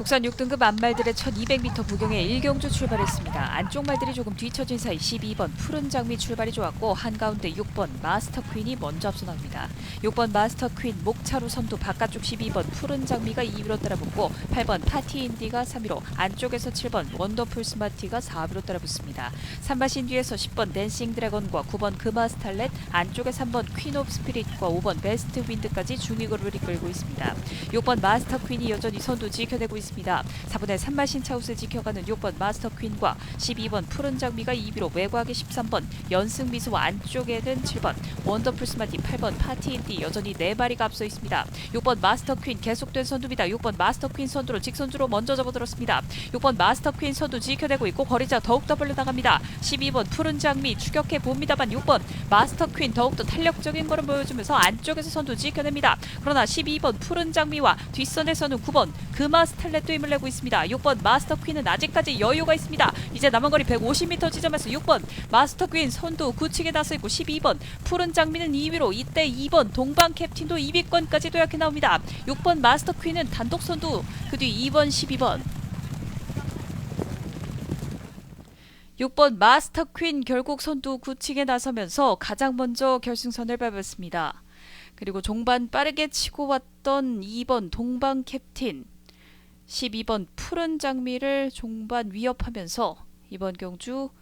국산 6등급 안말들의 1200m 부경에 1경주 출발했습니다. 안쪽 말들이 조금 뒤처진 사이 12번 푸른 장미 출발이 좋았고 한가운데 6번 마스터 퀸이 먼저 앞서 나옵니다. 6번 마스터 퀸 목차로 선두 바깥쪽 12번 푸른 장미가 2위로 따라붙고 8번 파티 인디가 3위로 안쪽에서 7번 원더풀 스마티가 4위로 따라붙습니다. 산마신 뒤에서 10번 댄싱 드래곤과 9번 금화 스탈렛 안쪽에 3번 퀸 오브 스피릿과 5번 베스트 윈드까지 중위 그룹을 이끌고 있습니다. 6번 마스터 퀸이 여전히 선두 지켜내고 있습니다. 4분의 3마 신 차우스 지켜가는 6번 마스터 퀸과 12번 푸른 장미가 2위로 외곽의 13번 연승 미소와 안쪽에는 7번 원더풀 스마티 8번 파티 인디 여전히 4마리가 앞서 있습니다. 6번 마스터 퀸 계속된 선두입니다. 6번 마스터 퀸 선두로 직선주로 먼저 접어들었습니다. 6번 마스터 퀸 선두 지켜내고 있고 거리자 더욱더 벌려나갑니다. 12번 푸른 장미 추격해 봅니다만 6번 마스터 퀸 더욱더 탄력적인 걸음 보여주면서 안쪽에서 선두 지켜냅니다. 그러나 12번 푸른 장미와 뒷선에서는 9번 금화 스 탈렛도 힘을 내고 있습니다. 6번 마스터 퀸은 아직까지 여유가 있습니다. 이제 남은 거리 150m 지점에서 6번 마스터 퀸 선두 구치게 나서 있고 12번 푸른 장미는 2위로 이때 2번 동방 캡틴도 2위권까지 도약해 나옵니다. 6번 마스터 퀸은 단독 선두 그 뒤 2번 12번 6번 마스터 퀸 결국 선두 구치게 나서면서 가장 먼저 결승선을 밟았습니다. 그리고 종반 빠르게 치고 왔던 2번 동방 캡틴 12번 푸른 장미를 종반 위협하면서 이번 경주